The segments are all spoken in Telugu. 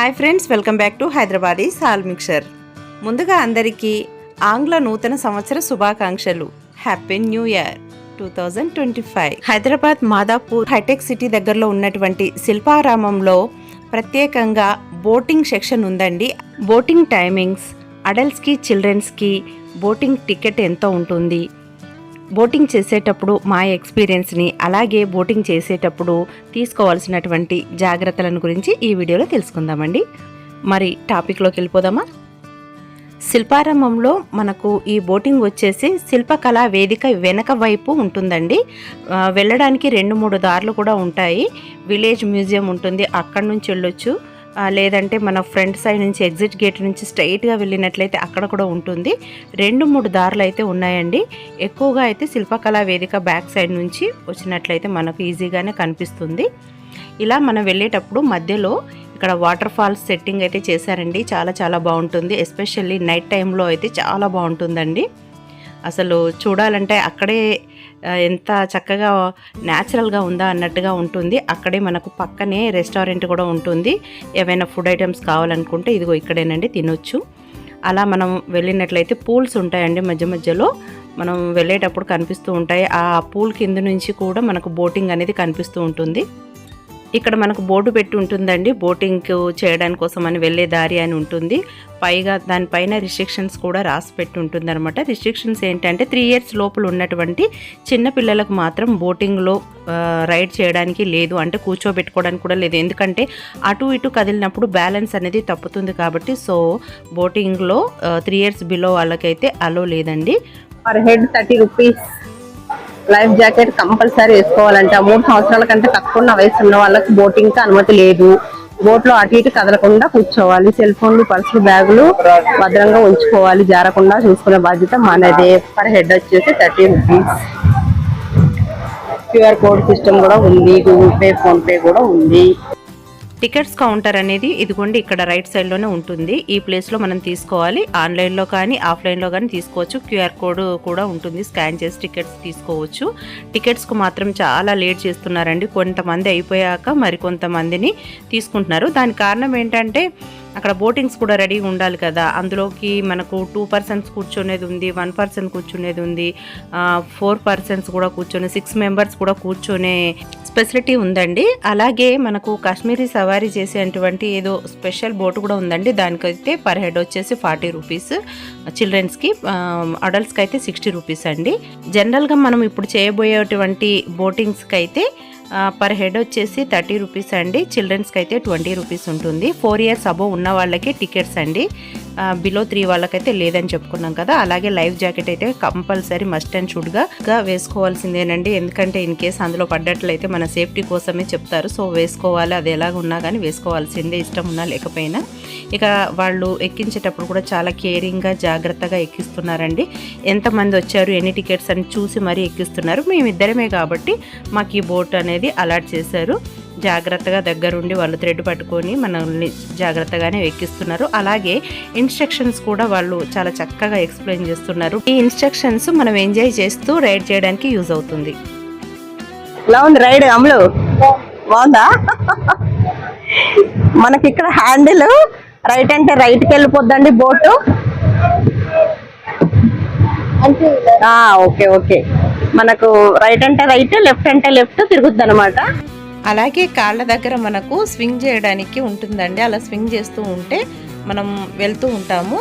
Hi friends welcome back to Hyderabadi సాల్ మిక్చర్. ముందుగా అందరికీ ఆంగ్ల నూతన సంవత్సర శుభాకాంక్షలు. Happy new year two thousand twenty five Hyderabad Madhapur Hitec City దగ్గరలో ఉన్నటువంటి శిల్పారామంలో ప్రత్యేకంగా బోటింగ్ సెక్షన్ ఉందండి. బోటింగ్ టైమింగ్స్ అడల్ట్స్కి చిల్డ్రన్స్కి బోటింగ్ టికెట్ ఎంత ఉంటుంది. బోటింగ్ చేసేటప్పుడు మా ఎక్స్పీరియన్స్ని అలాగే బోటింగ్ చేసేటప్పుడు తీసుకోవాల్సినటువంటి జాగ్రత్తలను గురించి ఈ వీడియోలో తెలుసుకుందామండి. మరి టాపిక్లోకి వెళ్ళిపోదామా? శిల్పారంభంలో మనకు ఈ బోటింగ్ వచ్చేసి శిల్పకళా వేదిక వెనక వైపు ఉంటుందండి. వెళ్ళడానికి రెండు మూడు దారులు కూడా ఉంటాయి. విలేజ్ మ్యూజియం ఉంటుంది. అక్కడి నుంచి వెళ్ళొచ్చు. లేదంటే మన ఫ్రంట్ సైడ్ నుంచి ఎగ్జిట్ గేట్ నుంచి స్ట్రైట్గా వెళ్ళినట్లయితే అక్కడ కూడా ఉంటుంది. రెండు మూడు దారులు అయితే ఉన్నాయండి. ఎక్కువగా అయితే శిల్పకళా వేదిక బ్యాక్ సైడ్ నుంచి వచ్చినట్లయితే మనకు ఈజీగానే కనిపిస్తుంది. ఇలా మనం వెళ్ళేటప్పుడు మధ్యలో ఇక్కడ వాటర్ ఫాల్స్ సెట్టింగ్ అయితే చేశారండి. చాలా చాలా బాగుంటుంది. ఎస్పెషల్లీ నైట్ టైంలో అయితే చాలా బాగుంటుందండి. అసలు చూడాలంటే అక్కడే ఎంత చక్కగా న్యాచురల్గా ఉందా అన్నట్టుగా ఉంటుంది. అక్కడే మనకు పక్కనే రెస్టారెంట్ కూడా ఉంటుంది. ఏవైనా ఫుడ్ ఐటమ్స్ కావాలనుకుంటే ఇదిగో ఇక్కడేనండి తినొచ్చు. అలా మనం వెళ్ళినట్లయితే పూల్స్ ఉంటాయండి మధ్య మధ్యలో. మనం వెళ్ళేటప్పుడు కనిపిస్తూ ఉంటాయి. ఆ పూల్ కింద నుంచి కూడా మనకు బోటింగ్ అనేది కనిపిస్తూ ఉంటుంది. ఇక్కడ మనకు బోర్డు పెట్టి ఉంటుందండి. బోటింగ్ చేయడానికి కోసం అని వెళ్ళే దారి అని ఉంటుంది. పైగా దానిపైన రిస్ట్రిక్షన్స్ కూడా రాసి పెట్టి ఉంటుంది అనమాట రిస్ట్రిక్షన్స్ ఏంటంటే త్రీ ఇయర్స్ లోపల ఉన్నటువంటి చిన్న పిల్లలకు మాత్రం బోటింగ్లో రైడ్ చేయడానికి లేదు. అంటే కూర్చోబెట్టుకోవడానికి కూడా లేదు. ఎందుకంటే అటు ఇటు కదిలినప్పుడు బ్యాలెన్స్ అనేది తప్పుతుంది కాబట్టి సో బోటింగ్లో త్రీ ఇయర్స్ బిలో వాళ్ళకైతే అలో లేదండి. Per head thirty rupees life jacket compulsory వేసుకోవాలంటే. ఆ మూడు సంవత్సరాల కంటే తక్కువ ఉన్న వయసు ఉన్న వాళ్ళకి బోటింగ్కి అనుమతి లేదు. బోట్లో అటు ఇటు కదలకుండా కూర్చోవాలి. సెల్ ఫోన్లు పర్సులు బ్యాగులు భద్రంగా ఉంచుకోవాలి. జారకుండా చూసుకునే బాధ్యత మనదే. పర్ హెడ్ వచ్చేసి thirty rupees. QR code system కూడా ఉంది. గూగుల్ పే ఫోన్ పే కూడా ఉంది. టికెట్స్ కౌంటర్ అనేది ఇదిగోండి ఇక్కడ రైట్ సైడ్లోనే ఉంటుంది. ఈ ప్లేస్లో మనం తీసుకోవాలి. ఆన్లైన్లో కానీ ఆఫ్లైన్లో కానీ తీసుకోవచ్చు. క్యూఆర్ కోడ్ కూడా ఉంటుంది. స్కాన్ చేసి టికెట్స్ తీసుకోవచ్చు. టికెట్స్కు మాత్రం చాలా లేట్ చేస్తున్నారండి. కొంతమంది అయిపోయాక మరి కొంతమందిని తీసుకుంటున్నారు. దాని కారణం ఏంటంటే అక్కడ బోటింగ్స్ కూడా రెడీగా ఉండాలి కదా. అందులోకి మనకు టూ పర్సన్స్ కూర్చునేది ఉంది వన్ పర్సన్ కూర్చునేది ఉంది ఫోర్ పర్సన్స్ కూడా కూర్చొని సిక్స్ మెంబర్స్ కూడా కూర్చొనే స్పెసిలిటీ ఉందండి. అలాగే మనకు కాశ్మీరీ సవారీ చేసేటువంటి ఏదో స్పెషల్ బోట్ కూడా ఉందండి. దానికైతే పర్ హెడ్ వచ్చేసి ఫార్టీ రూపీస్. చిల్డ్రన్స్కి అడల్ట్స్కి అయితే సిక్స్టీ రూపీస్ అండి. జనరల్గా మనం ఇప్పుడు చేయబోయేటువంటి బోటింగ్స్కి అయితే పర్ హెడ్ వచ్చేసి థర్టీ రూపీస్ అండి. చిల్డ్రన్స్కి అయితే ట్వంటీ రూపీస్ ఉంటుంది. ఫోర్ ఇయర్స్ అబోవ్ ఉన్న వాళ్ళకి టికెట్స్ అండి. బిలో త్రీ వాళ్ళకైతే లేదని చెప్పుకున్నాం కదా. అలాగే లైఫ్ జాకెట్ అయితే కంపల్సరీ మస్ట్ అండ్ షుడ్గా వేసుకోవాల్సిందేనండి. ఎందుకంటే ఇన్ కేస్ అందులో పడ్డట్లయితే మన సేఫ్టీ కోసమే చెప్తారు. సో వేసుకోవాలి అది ఎలాగ ఉన్నా కానీ వేసుకోవాల్సిందే ఇష్టం ఉన్నా లేకపోయినా. ఇక వాళ్ళు ఎక్కించేటప్పుడు కూడా చాలా కేరింగ్గా జాగ్రత్తగా ఎక్కిస్తున్నారండి. ఎంతమంది వచ్చారు ఎన్ని టికెట్స్ అని చూసి మరీ ఎక్కిస్తున్నారు. మేమిద్దరమే కాబట్టి మాకు ఈ బోట్ అనేది అలాట్ చేశారు. జాగ్రత్తగా దగ్గరుండి వాళ్ళు థ్రెడ్ పట్టుకొని మనల్ని జాగ్రత్తగానే ఎక్కిస్తున్నారు. అలాగే ఇన్స్ట్రక్షన్స్ కూడా వాళ్ళు చాలా చక్కగా ఎక్స్ప్లెయిన్ చేస్తున్నారు. ఈ ఇన్స్ట్రక్షన్స్ మనం ఎంజాయ్ చేస్తూ రైడ్ చేయడానికి యూజ్ అవుతుంది. ఎలా ఉంది రైడ్ అమలు? బాగుందా? మనకి ఇక్కడ హ్యాండిల్ రైట్ అంటే రైట్కి వెళ్ళిపోద్దండి బోటు ఓకే ఓకే మనకు రైట్ అంటే రైట్ లెఫ్ట్ అంటే లెఫ్ట్ తిరుగుద్ది అనమాట అలాగే కాళ్ళ దగ్గర మనకు స్వింగ్ చేయడానికి ఉంటుందండి. అలా స్వింగ్ చేస్తూ ఉంటే మనం వెళ్తూ ఉంటాము.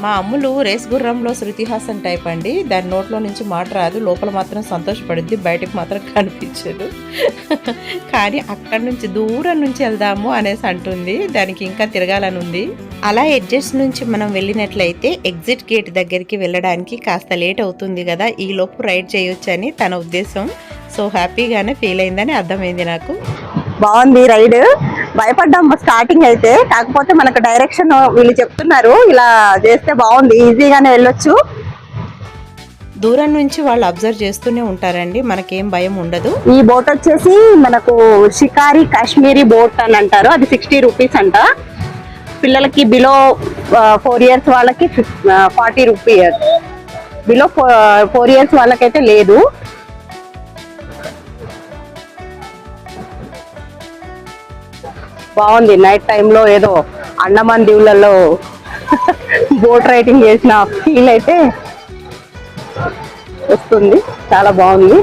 మా అమ్ములు రేస్ గుర్రంలో శృతిహాసన్ టైప్ అండి. దాని నోట్లో నుంచి మాట రాదు. లోపల మాత్రం సంతోషపడుద్ది. బయటకు మాత్రం కనిపించదు. కానీ అక్కడి నుంచి దూరం నుంచి వెళ్దాము అనేసి అంటుంది. దానికి ఇంకా తిరగాలని ఉంది. అలా ఎడ్జస్ట్ నుంచి మనం వెళ్ళినట్లయితే ఎగ్జిట్ గేట్ దగ్గరికి వెళ్ళడానికి కాస్త లేట్ అవుతుంది కదా. ఈ లోపు రైడ్ చేయొచ్చని తన ఉద్దేశం. సో హ్యాపీగానే ఫీల్ అయిందని అర్థమైంది నాకు. బాగుంది రైడ్. భయపడ్డాం స్టార్టింగ్ అయితే. కాకపోతే మనకు డైరెక్షన్ వీళ్ళు చెప్తున్నారు ఇలా చేస్తే బాగుంది ఈజీగానే వెళ్ళొచ్చు. దూరం నుంచి వాళ్ళు అబ్జర్వ్ చేస్తూనే ఉంటారండి మనకేం భయం ఉండదు. ఈ బోట్ వచ్చేసి మనకు షికారి కాశ్మీరీ బోట్ అని అంటారు అది సిక్స్టీ రూపీస్ అంట. పిల్లలకి బిలో ఫోర్ ఇయర్స్ వాళ్ళకి forty rupees. Below four years వాళ్ళకైతే లేదు. బాగుంది. నైట్ టైంలో ఏదో అండమాన్ దీవులలో బోట్ రైడింగ్ చేసిన ఫీల్ అయితే వస్తుంది. చాలా బాగుంది.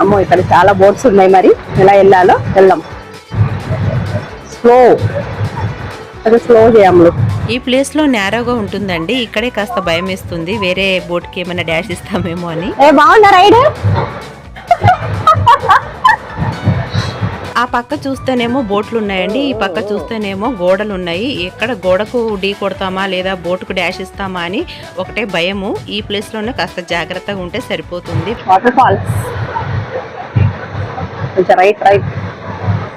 అమ్మో ఇక్కడ చాలా బోట్స్ ఉన్నాయి మరి. ఎలా వెళ్ళాలో వెళ్దాం. స్లో అది స్లో చేయములు ఈ ప్లేస్లో నేరోగా ఉంటుందండి. ఇక్కడే కాస్త భయం వేస్తుంది. వేరే బోట్కి ఏమైనా డాష్ ఇస్తామేమో అని. ఏ బాగుందా రైడ్? ఆ పక్క చూస్తేనేమో బోట్లు ఉన్నాయండి ఈ పక్క చూస్తేనేమో గోడలు ఉన్నాయి ఎక్కడ గోడకు ఢీ కొడతామా లేదా బోటుకు డాష్ ఇస్తామా అని ఒకటే భయము. ఈ ప్లేస్లోనే కాస్త జాగ్రత్తగా ఉంటే సరిపోతుంది. Waterfalls right right.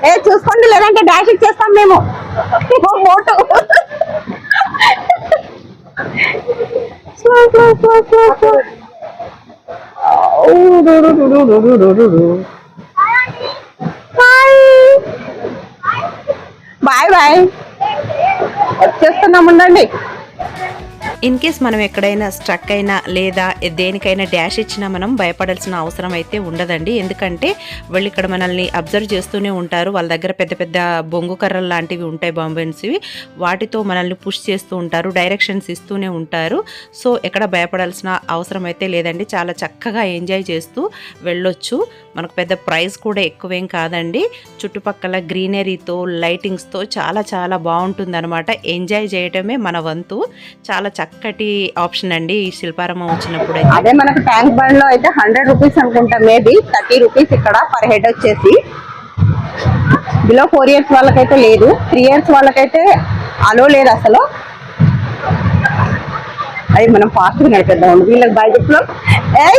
ఏ చూసుకోండి లేదంటే డాష్ ఇచ్చేస్తాం మేము. మోటు slow slow slow slow slow boy వచ్చేస్తున్నాం ఉండండి. ఇన్ కేస్ మనం ఎక్కడైనా స్ట్రక్ అయినా లేదా దేనికైనా డ్యాష్ ఇచ్చినా మనం భయపడాల్సిన అవసరం అయితే ఉండదండి. ఎందుకంటే వాళ్ళు ఇక్కడ మనల్ని అబ్జర్వ్ చేస్తూనే ఉంటారు. వాళ్ళ దగ్గర పెద్ద పెద్ద బొంగు కర్రలు లాంటివి ఉంటాయి బాంబెన్స్వి వాటితో మనల్ని పుష్ చేస్తూ ఉంటారు డైరెక్షన్స్ ఇస్తూనే ఉంటారు. సో ఎక్కడ భయపడాల్సిన అవసరం అయితే లేదండి. చాలా చక్కగా ఎంజాయ్ చేస్తూ వెళ్ళొచ్చు. మనకు పెద్ద ప్రైస్ కూడా ఎక్కువేం కాదండి. చుట్టుపక్కల గ్రీనరీతో లైటింగ్స్తో చాలా చాలా బాగుంటుంది అనమాట ఎంజాయ్ చేయటమే మన వంతు. చాలా చక్కటి ఆప్షన్ అండి ఈ శిల్పారామం వచ్చినప్పుడు అదే మనకు ట్యాంక్ బండ్లో అయితే హండ్రెడ్ రూపీస్ అనుకుంటా మేబీ థర్టీ రూపీస్ ఇక్కడ పర్ హెడ్ వచ్చేసి బిలో ఫోర్ ఇయర్స్ వాళ్ళకైతే లేదు త్రీ ఇయర్స్ వాళ్ళకైతే అలో లేదు అసలు అది మనం ఫాస్ట్గా నడిపేద్దాం వీళ్ళకి బాయ్ చెప్పులో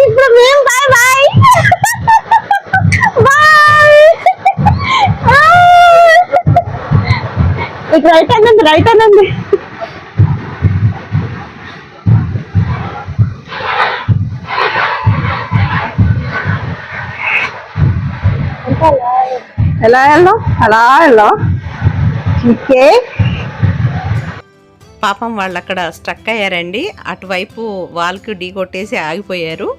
ఇప్పుడు మేము బాయ్ బాయ్ బాయ్ రైట్ అనండి రైట్ అనండి ఎలా వెళ్దాం? అలా వెళ్దాం. ఓకే. పాపం వాళ్ళు అక్కడ స్ట్రక్ అయ్యారండి. అటువైపు వాళ్ళకి ఢీ కొట్టేసి ఆగిపోయారు.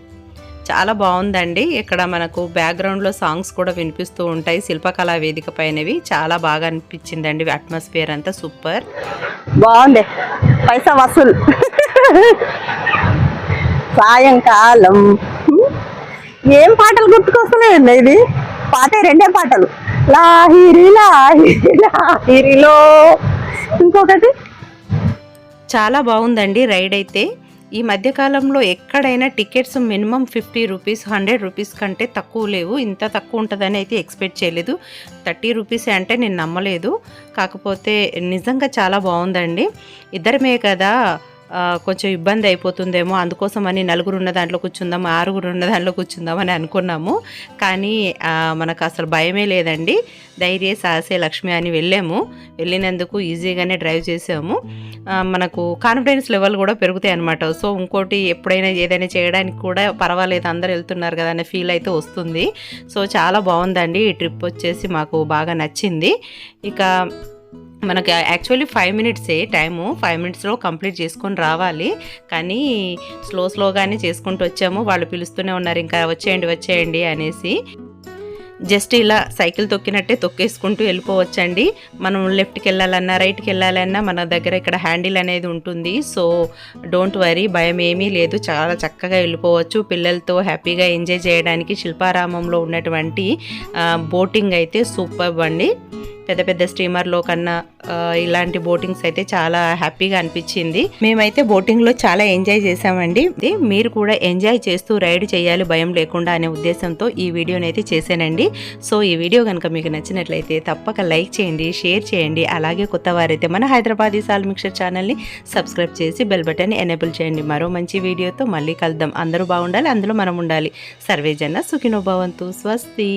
చాలా బాగుందండి. ఇక్కడ మనకు బ్యాక్గ్రౌండ్లో సాంగ్స్ కూడా వినిపిస్తూ ఉంటాయి. శిల్పకళా వేదిక పైనవి. చాలా బాగా అనిపించిందండి. అట్మాస్ఫియర్ అంతా సూపర్. బాగుంది. పైసా వసూలు. సాయంకాలం. ఏం పాటలు గుర్తుకొస్తున్నాయండి ఇది? పాట రెండే పాటలు. లాహిరి లాహిరిలో. ఇంకొకటి? చాలా బాగుందండి రైడ్ అయితే. ఈ మధ్యకాలంలో ఎక్కడైనా tickets minimum fifty rupees hundred rupees కంటే తక్కువ లేవు. ఇంత తక్కువ ఉంటుందని అయితే ఎక్స్పెక్ట్ చేయలేదు. థర్టీ రూపీస్ అంటే నేను నమ్మలేదు. కాకపోతే నిజంగా చాలా బాగుందండి. ఇద్దరమే కదా కొంచెం ఇబ్బంది అయిపోతుందేమో అందుకోసమని నలుగురు ఉన్న దాంట్లో కూర్చుందాం ఆరుగురు ఉన్న దాంట్లో కూర్చుందాం అని అనుకున్నాము. కానీ మనకు అసలు భయమే లేదండి. ధైర్య సాహసే లక్ష్మి అని వెళ్ళాము. వెళ్ళినందుకు ఈజీగానే డ్రైవ్ చేసాము. మనకు కాన్ఫిడెన్స్ లెవెల్ కూడా పెరుగుతాయి అనమాట సో ఇంకోటి ఎప్పుడైనా ఏదైనా చేయడానికి కూడా పర్వాలేదు అందరు వెళ్తున్నారు కదా అనే ఫీల్ అయితే వస్తుంది. సో చాలా బాగుందండి. ఈ ట్రిప్ వచ్చేసి మాకు బాగా నచ్చింది. ఇక మనకి యాక్చువల్లీ ఫైవ్ మినిట్సే టైము. ఫైవ్ మినిట్స్లో కంప్లీట్ చేసుకొని రావాలి. కానీ స్లో స్లోగానే చేసుకుంటూ వచ్చాము. వాళ్ళు పిలుస్తూనే ఉన్నారు ఇంకా వచ్చేయండి వచ్చేయండి అనేసి. జస్ట్ ఇలా సైకిల్ తొక్కినట్టే తొక్కేసుకుంటూ వెళ్ళిపోవచ్చండి. మనం లెఫ్ట్కి వెళ్ళాలన్నా రైట్కి వెళ్ళాలన్నా మన దగ్గర ఇక్కడ హ్యాండిల్ అనేది ఉంటుంది. సో డోంట్ వరీ భయం ఏమీ లేదు. చాలా చక్కగా వెళ్ళిపోవచ్చు. పిల్లలతో హ్యాపీగా ఎంజాయ్ చేయడానికి శిల్పారామంలో ఉన్నటువంటి బోటింగ్ అయితే సూపర్ అండి. పెద్ద పెద్ద స్టీమర్లో కన్నా ఇలాంటి బోటింగ్స్ అయితే చాలా హ్యాపీగా అనిపించింది. మేమైతే బోటింగ్లో చాలా ఎంజాయ్ చేసామండి ఇది మీరు కూడా ఎంజాయ్ చేస్తూ రైడ్ చేయాలి భయం లేకుండా అనే ఉద్దేశంతో ఈ వీడియోని అయితే చేశానండి. సో ఈ వీడియో కనుక మీకు నచ్చినట్లయితే తప్పక లైక్ చేయండి షేర్ చేయండి. అలాగే కొత్త వారైతే మన హైదరాబాద్ సాల్ మిక్సర్ ఛానల్ని సబ్స్క్రైబ్ చేసి బెల్ బటన్ ఎనేబుల్ చేయండి. మరో మంచి వీడియోతో మళ్ళీ కలుద్దాం. అందరూ బాగుండాలి అందులో మనం ఉండాలి. సర్వేజన సుఖినో భవంతు. స్వస్తి.